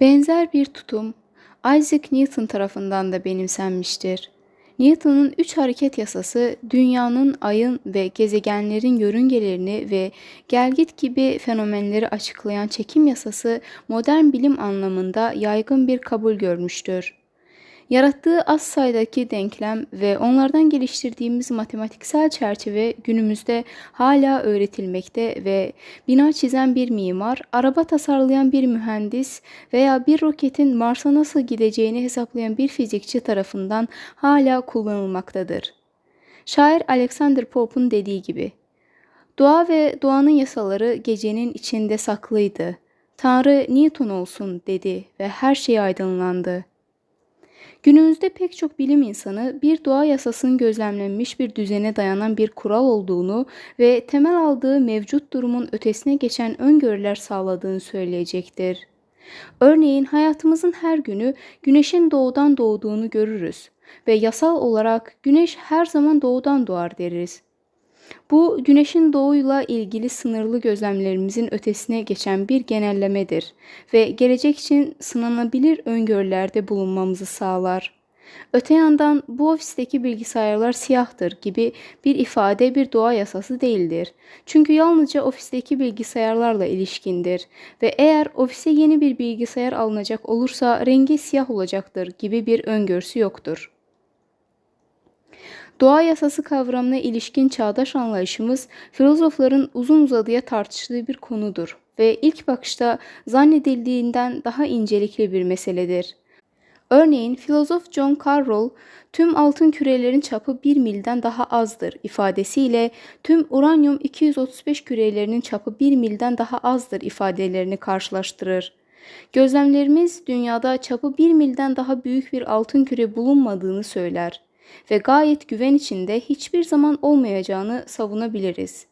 Benzer bir tutum Isaac Newton tarafından da benimsenmiştir. Newton'un üç hareket yasası dünyanın, ayın ve gezegenlerin yörüngelerini ve gelgit gibi fenomenleri açıklayan çekim yasası modern bilim anlamında yaygın bir kabul görmüştür. Yarattığı az sayıdaki denklem ve onlardan geliştirdiğimiz matematiksel çerçeve günümüzde hala öğretilmekte ve bina çizen bir mimar, araba tasarlayan bir mühendis veya bir roketin Mars'a nasıl gideceğini hesaplayan bir fizikçi tarafından hala kullanılmaktadır. Şair Alexander Pope'un dediği gibi, Doğa ve doğanın yasaları gecenin içinde saklıydı. Tanrı Newton olsun dedi ve her şey aydınlandı.'' Günümüzde pek çok bilim insanı bir doğa yasasının gözlemlenmiş bir düzene dayanan bir kural olduğunu ve temel aldığı mevcut durumun ötesine geçen öngörüler sağladığını söyleyecektir. Örneğin hayatımızın her günü güneşin doğudan doğduğunu görürüz ve yasal olarak güneş her zaman doğudan doğar deriz. Bu güneşin doğuyla ilgili sınırlı gözlemlerimizin ötesine geçen bir genellemedir ve gelecek için sınanabilir öngörülerde bulunmamızı sağlar. Öte yandan bu ofisteki bilgisayarlar siyahtır gibi bir ifade bir doğa yasası değildir. Çünkü yalnızca ofisteki bilgisayarlarla ilişkindir ve eğer ofise yeni bir bilgisayar alınacak olursa rengi siyah olacaktır gibi bir öngörüsü yoktur. Doğa yasası kavramına ilişkin çağdaş anlayışımız filozofların uzun uzadıya tartıştığı bir konudur ve ilk bakışta zannedildiğinden daha incelikli bir meseledir. Örneğin filozof John Carroll tüm altın kürelerin çapı 1 milden daha azdır ifadesiyle tüm uranyum 235 kürelerinin çapı 1 milden daha azdır ifadelerini karşılaştırır. Gözlemlerimiz dünyada çapı 1 milden daha büyük bir altın küre bulunmadığını söyler ve gayet güven içinde hiçbir zaman olmayacağını savunabiliriz.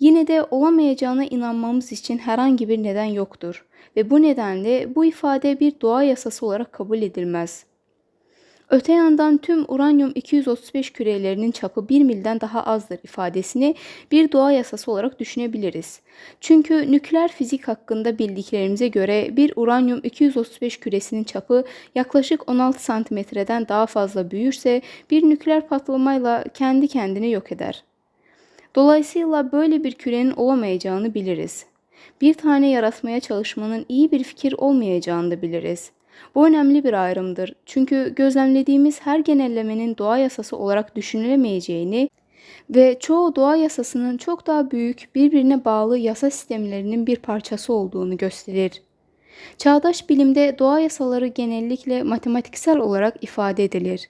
Yine de olamayacağına inanmamız için herhangi bir neden yoktur ve bu nedenle bu ifade bir doğa yasası olarak kabul edilmez. Öte yandan tüm uranyum 235 kürelerinin çapı 1 milden daha azdır ifadesini bir doğa yasası olarak düşünebiliriz. Çünkü nükleer fizik hakkında bildiklerimize göre bir uranyum 235 küresinin çapı yaklaşık 16 santimetreden daha fazla büyürse bir nükleer patlamayla kendi kendini yok eder. Dolayısıyla böyle bir kürenin olamayacağını biliriz. Bir tane yaratmaya çalışmanın iyi bir fikir olmayacağını da biliriz. Bu önemli bir ayrımdır. Çünkü gözlemlediğimiz her genellemenin doğa yasası olarak düşünülemeyeceğini ve çoğu doğa yasasının çok daha büyük, birbirine bağlı yasa sistemlerinin bir parçası olduğunu gösterir. Çağdaş bilimde doğa yasaları genellikle matematiksel olarak ifade edilir.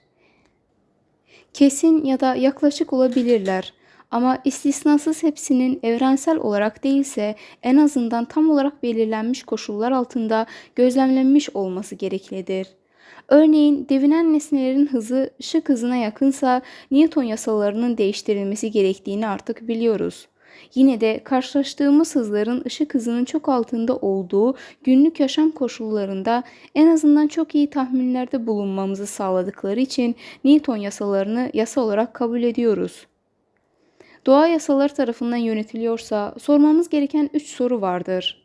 Kesin ya da yaklaşık olabilirler ama istisnasız hepsinin evrensel olarak değilse en azından tam olarak belirlenmiş koşullar altında gözlemlenmiş olması gereklidir. Örneğin devinen nesnelerin hızı ışık hızına yakınsa Newton yasalarının değiştirilmesi gerektiğini artık biliyoruz. Yine de karşılaştığımız hızların ışık hızının çok altında olduğu günlük yaşam koşullarında en azından çok iyi tahminlerde bulunmamızı sağladıkları için Newton yasalarını yasa olarak kabul ediyoruz doğa yasaları tarafından yönetiliyorsa sormamız gereken üç soru vardır.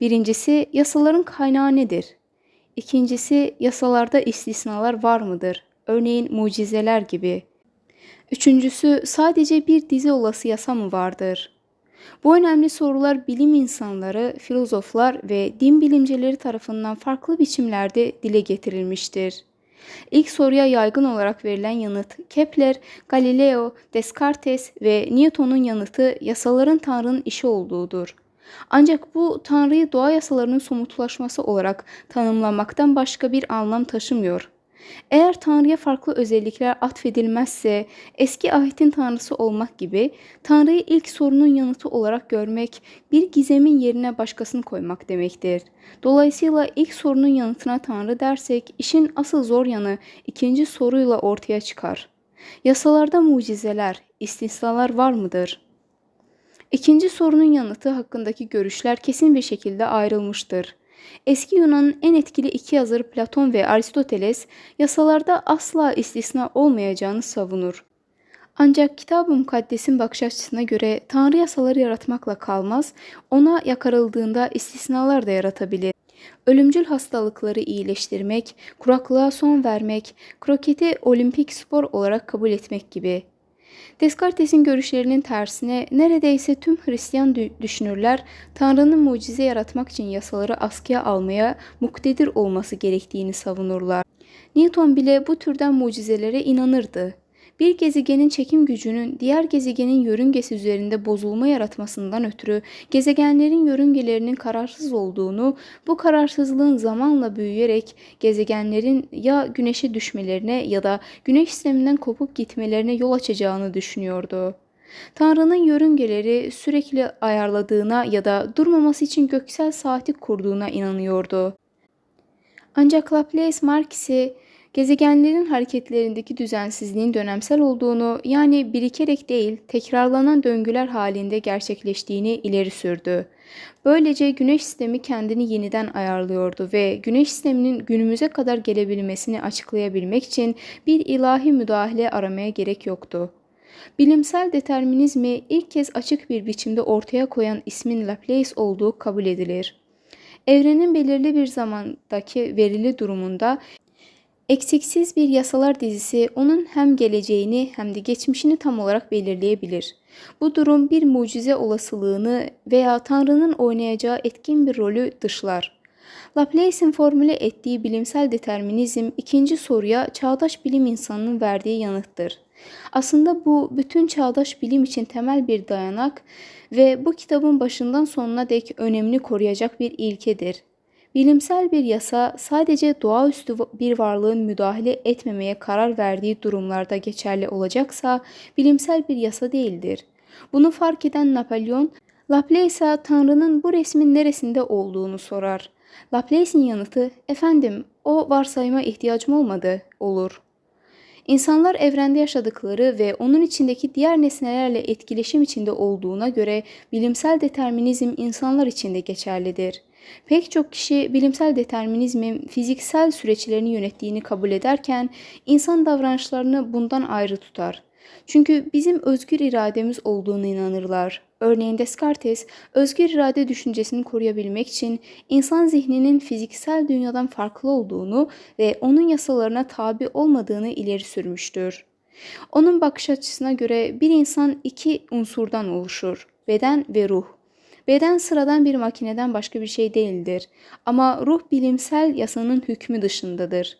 Birincisi yasaların kaynağı nedir? İkincisi yasalarda istisnalar var mıdır? Örneğin mucizeler gibi. Üçüncüsü sadece bir dizi olası yasa mı vardır? Bu önemli sorular bilim insanları, filozoflar ve din bilimcileri tarafından farklı biçimlerde dile getirilmiştir. İlk soruya yaygın olarak verilen yanıt Kepler, Galileo, Descartes ve Newton'un yanıtı yasaların Tanrı'nın işi olduğudur. Ancak bu Tanrı'yı doğa yasalarının somutlaşması olarak tanımlamaktan başka bir anlam taşımıyor. Eğer Tanrı'ya farklı özellikler atfedilmezse eski ahitin Tanrısı olmak gibi Tanrı'yı ilk sorunun yanıtı olarak görmek bir gizemin yerine başkasını koymak demektir. Dolayısıyla ilk sorunun yanıtına Tanrı dersek işin asıl zor yanı ikinci soruyla ortaya çıkar. Yasalarda mucizeler, istisnalar var mıdır? İkinci sorunun yanıtı hakkındaki görüşler kesin bir şekilde ayrılmıştır. Eski Yunan'ın en etkili iki yazarı Platon ve Aristoteles yasalarda asla istisna olmayacağını savunur. Ancak Kitab-ı Mukaddes'in bakış açısına göre Tanrı yasaları yaratmakla kalmaz, ona yakarıldığında istisnalar da yaratabilir. Ölümcül hastalıkları iyileştirmek, kuraklığa son vermek, kroketi olimpik spor olarak kabul etmek gibi. Descartes'in görüşlerinin tersine neredeyse tüm Hristiyan düşünürler Tanrı'nın mucize yaratmak için yasaları askıya almaya muktedir olması gerektiğini savunurlar. Newton bile bu türden mucizelere inanırdı. Bir gezegenin çekim gücünün diğer gezegenin yörüngesi üzerinde bozulma yaratmasından ötürü gezegenlerin yörüngelerinin kararsız olduğunu, bu kararsızlığın zamanla büyüyerek gezegenlerin ya güneşe düşmelerine ya da güneş sisteminden kopup gitmelerine yol açacağını düşünüyordu. Tanrı'nın yörüngeleri sürekli ayarladığına ya da durmaması için göksel saati kurduğuna inanıyordu. Ancak Laplace Marquis'i gezegenlerin hareketlerindeki düzensizliğin dönemsel olduğunu yani birikerek değil tekrarlanan döngüler halinde gerçekleştiğini ileri sürdü. Böylece güneş sistemi kendini yeniden ayarlıyordu ve güneş sisteminin günümüze kadar gelebilmesini açıklayabilmek için bir ilahi müdahale aramaya gerek yoktu. Bilimsel determinizmi ilk kez açık bir biçimde ortaya koyan ismin Laplace olduğu kabul edilir. Evrenin belirli bir zamandaki verili durumunda Eksiksiz bir yasalar dizisi onun hem geleceğini hem de geçmişini tam olarak belirleyebilir. Bu durum bir mucize olasılığını veya Tanrı'nın oynayacağı etkin bir rolü dışlar. Laplace'in formüle ettiği bilimsel determinizm ikinci soruya çağdaş bilim insanının verdiği yanıttır. Aslında bu bütün çağdaş bilim için temel bir dayanak ve bu kitabın başından sonuna dek önemli koruyacak bir ilkedir. Bilimsel bir yasa sadece doğaüstü bir varlığın müdahale etmemeye karar verdiği durumlarda geçerli olacaksa bilimsel bir yasa değildir. Bunu fark eden Napolyon, Laplace'a Tanrı'nın bu resmin neresinde olduğunu sorar. Laplace'in yanıtı, efendim o varsayıma ihtiyacım olmadı, olur. İnsanlar evrende yaşadıkları ve onun içindeki diğer nesnelerle etkileşim içinde olduğuna göre bilimsel determinizm insanlar için de geçerlidir. Pek çok kişi bilimsel determinizmin fiziksel süreçlerini yönettiğini kabul ederken insan davranışlarını bundan ayrı tutar. Çünkü bizim özgür irademiz olduğunu inanırlar. Örneğin Descartes, özgür irade düşüncesini koruyabilmek için insan zihninin fiziksel dünyadan farklı olduğunu ve onun yasalarına tabi olmadığını ileri sürmüştür. Onun bakış açısına göre bir insan iki unsurdan oluşur, beden ve ruh. Beden sıradan bir makineden başka bir şey değildir ama ruh bilimsel yasanın hükmü dışındadır.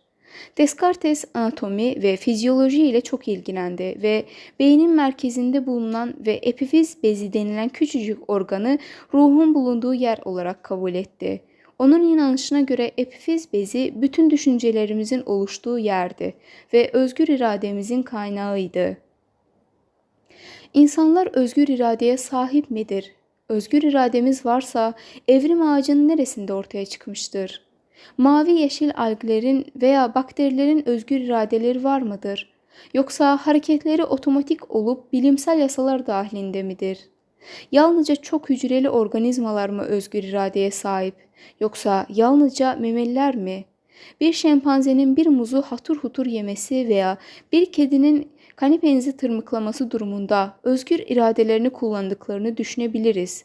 Descartes anatomi ve fizyoloji ile çok ilgilendi ve beynin merkezinde bulunan ve epifiz bezi denilen küçücük organı ruhun bulunduğu yer olarak kabul etti. Onun inanışına göre epifiz bezi bütün düşüncelerimizin oluştuğu yerdi ve özgür irademizin kaynağıydı. İnsanlar özgür iradeye sahip midir? Özgür irademiz varsa evrim ağacının neresinde ortaya çıkmıştır? Mavi yeşil alglerin veya bakterilerin özgür iradeleri var mıdır? Yoksa hareketleri otomatik olup bilimsel yasalar dahilinde midir? Yalnızca çok hücreli organizmalar mı özgür iradeye sahip? Yoksa yalnızca memeliler mi? Bir şempanzenin bir muzu hatur hutur yemesi veya bir kedinin kanepenizi tırmıklaması durumunda özgür iradelerini kullandıklarını düşünebiliriz.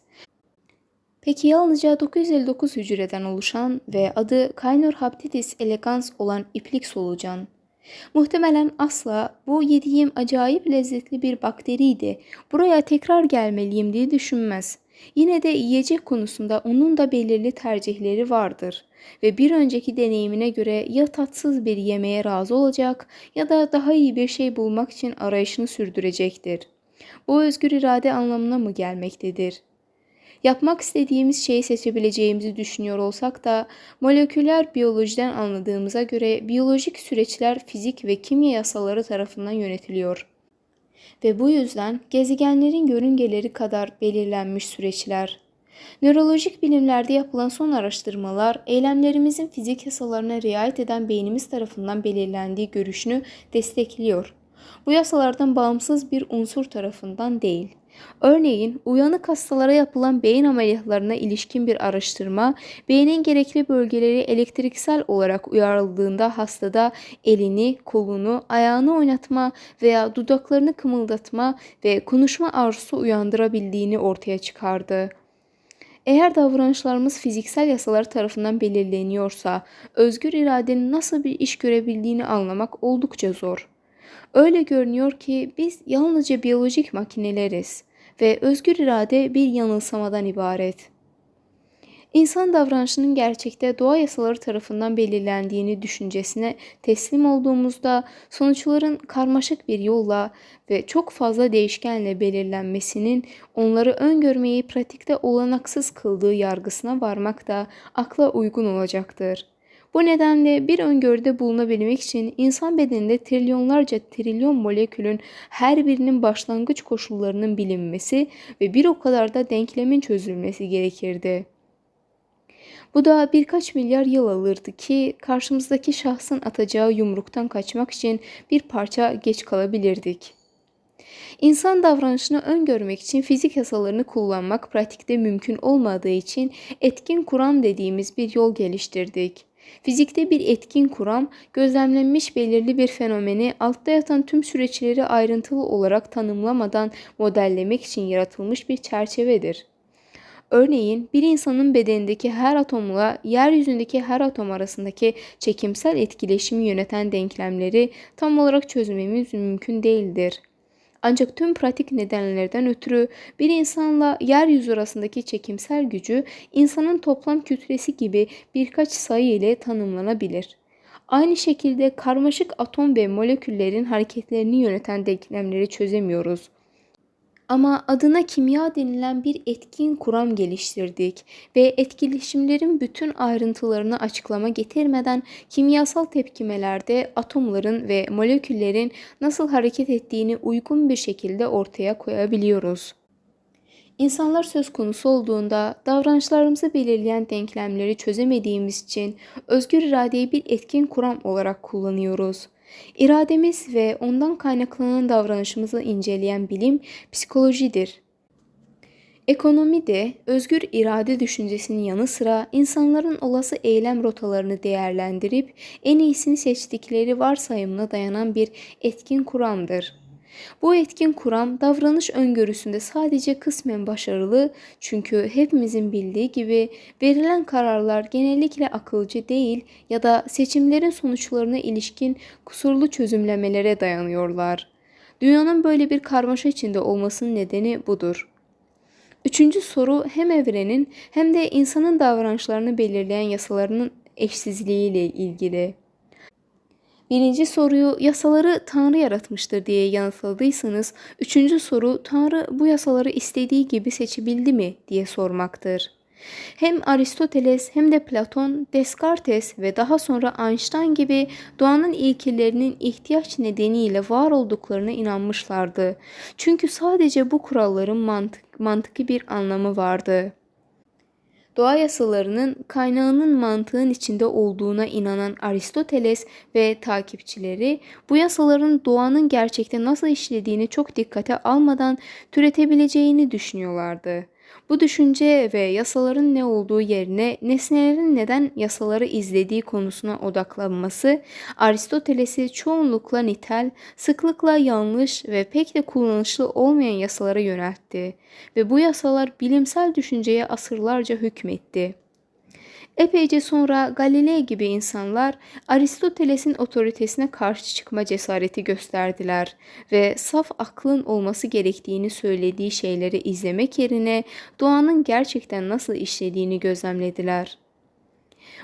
Peki yalnızca 959 hücreden oluşan ve adı Caenorhabditis elegans olan iplik solucan. Muhtemelen asla bu yediğim acayip lezzetli bir bakteriydi, buraya tekrar gelmeliyim diye düşünmez. Yine de yiyecek konusunda onun da belirli tercihleri vardır ve bir önceki deneyimine göre ya tatsız bir yemeğe razı olacak ya da daha iyi bir şey bulmak için arayışını sürdürecektir. Bu özgür irade anlamına mı gelmektedir? Yapmak istediğimiz şeyi seçebileceğimizi düşünüyor olsak da moleküler biyolojiden anladığımıza göre biyolojik süreçler fizik ve kimya yasaları tarafından yönetiliyor ve bu yüzden gezegenlerin yörüngeleri kadar belirlenmiş süreçler. Nörolojik bilimlerde yapılan son araştırmalar, eylemlerimizin fizik yasalarına riayet eden beynimiz tarafından belirlendiği görüşünü destekliyor. Bu yasalardan bağımsız bir unsur tarafından değil. Örneğin uyanık hastalara yapılan beyin ameliyatlarına ilişkin bir araştırma, beynin gerekli bölgeleri elektriksel olarak uyarıldığında hastada elini, kolunu, ayağını oynatma veya dudaklarını kımıldatma ve konuşma arzusu uyandırabildiğini ortaya çıkardı. Eğer davranışlarımız fiziksel yasalar tarafından belirleniyorsa, özgür iradenin nasıl bir iş görebildiğini anlamak oldukça zor. Öyle görünüyor ki biz yalnızca biyolojik makineleriz ve özgür irade bir yanılsamadan ibaret. İnsan davranışının gerçekte doğa yasaları tarafından belirlendiğini düşüncesine teslim olduğumuzda sonuçların karmaşık bir yolla ve çok fazla değişkenle belirlenmesinin onları öngörmeyi pratikte olanaksız kıldığı yargısına varmak da akla uygun olacaktır. Bu nedenle bir öngörüde bulunabilmek için insan bedeninde trilyonlarca trilyon molekülün her birinin başlangıç koşullarının bilinmesi ve bir o kadar da denklemin çözülmesi gerekirdi. Bu da birkaç milyar yıl alırdı ki karşımızdaki şahsın atacağı yumruktan kaçmak için bir parça geç kalabilirdik. İnsan davranışını öngörmek için fizik yasalarını kullanmak pratikte mümkün olmadığı için etkin kuram dediğimiz bir yol geliştirdik. Fizikte bir etkin kuram, gözlemlenmiş belirli bir fenomeni altta yatan tüm süreçleri ayrıntılı olarak tanımlamadan modellemek için yaratılmış bir çerçevedir. Örneğin bir insanın bedenindeki her atomla yeryüzündeki her atom arasındaki çekimsel etkileşimi yöneten denklemleri tam olarak çözmemiz mümkün değildir. Ancak tüm pratik nedenlerden ötürü bir insanla yeryüzü arasındaki çekimsel gücü insanın toplam kütlesi gibi birkaç sayı ile tanımlanabilir. Aynı şekilde karmaşık atom ve moleküllerin hareketlerini yöneten denklemleri çözemiyoruz. Ama adına kimya denilen bir etkin kuram geliştirdik ve etkileşimlerin bütün ayrıntılarını açıklama getirmeden kimyasal tepkimelerde atomların ve moleküllerin nasıl hareket ettiğini uygun bir şekilde ortaya koyabiliyoruz. İnsanlar söz konusu olduğunda davranışlarımızı belirleyen denklemleri çözemediğimiz için özgür iradeyi bir etkin kuram olarak kullanıyoruz. İrademiz ve ondan kaynaklanan davranışımızı inceleyen bilim psikolojidir. Ekonomi de özgür irade düşüncesinin yanı sıra insanların olası eylem rotalarını değerlendirip en iyisini seçtikleri varsayımına dayanan bir etkin kuramdır. Bu etkin kuram davranış öngörüsünde sadece kısmen başarılı çünkü hepimizin bildiği gibi verilen kararlar genellikle akılcı değil ya da seçimlerin sonuçlarına ilişkin kusurlu çözümlemelere dayanıyorlar. Dünyanın böyle bir karmaşa içinde olmasının nedeni budur. Üçüncü soru hem evrenin hem de insanın davranışlarını belirleyen yasalarının eşsizliğiyle ilgili. Birinci soruyu yasaları Tanrı yaratmıştır diye yanıtladıysanız, üçüncü soru Tanrı bu yasaları istediği gibi seçebildi mi diye sormaktır. Hem Aristoteles hem de Platon, Descartes ve daha sonra Einstein gibi doğanın ilkelerinin ihtiyaç nedeniyle var olduklarına inanmışlardı. Çünkü sadece bu kuralların mantık, mantıki bir anlamı vardı doğa yasalarının kaynağının mantığın içinde olduğuna inanan Aristoteles ve takipçileri bu yasaların doğanın gerçekte nasıl işlediğini çok dikkate almadan türetebileceğini düşünüyorlardı. Bu düşünce ve yasaların ne olduğu yerine nesnelerin neden yasaları izlediği konusuna odaklanması Aristoteles'i çoğunlukla nitel, sıklıkla yanlış ve pek de kullanışlı olmayan yasalara yöneltti ve bu yasalar bilimsel düşünceye asırlarca hükmetti. Epeyce sonra Galilei gibi insanlar Aristoteles'in otoritesine karşı çıkma cesareti gösterdiler ve saf aklın olması gerektiğini söylediği şeyleri izlemek yerine doğanın gerçekten nasıl işlediğini gözlemlediler.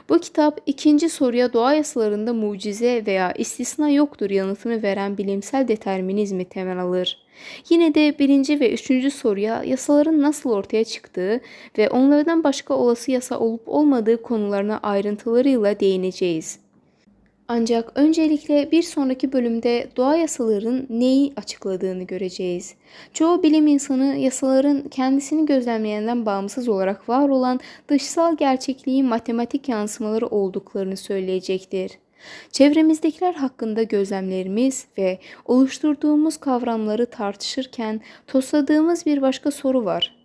Bu kitap ikinci soruya doğa yasalarında mucize veya istisna yoktur yanıtını veren bilimsel determinizmi temel alır. Yine de birinci ve üçüncü soruya yasaların nasıl ortaya çıktığı ve onlardan başka olası yasa olup olmadığı konularına ayrıntılarıyla değineceğiz. Ancak öncelikle bir sonraki bölümde doğa yasaların neyi açıkladığını göreceğiz. Çoğu bilim insanı yasaların kendisini gözlemleyenden bağımsız olarak var olan dışsal gerçekliğin matematik yansımaları olduklarını söyleyecektir. Çevremizdekiler hakkında gözlemlerimiz ve oluşturduğumuz kavramları tartışırken tosladığımız bir başka soru var.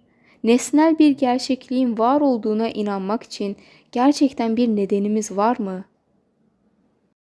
Nesnel bir gerçekliğin var olduğuna inanmak için gerçekten bir nedenimiz var mı?''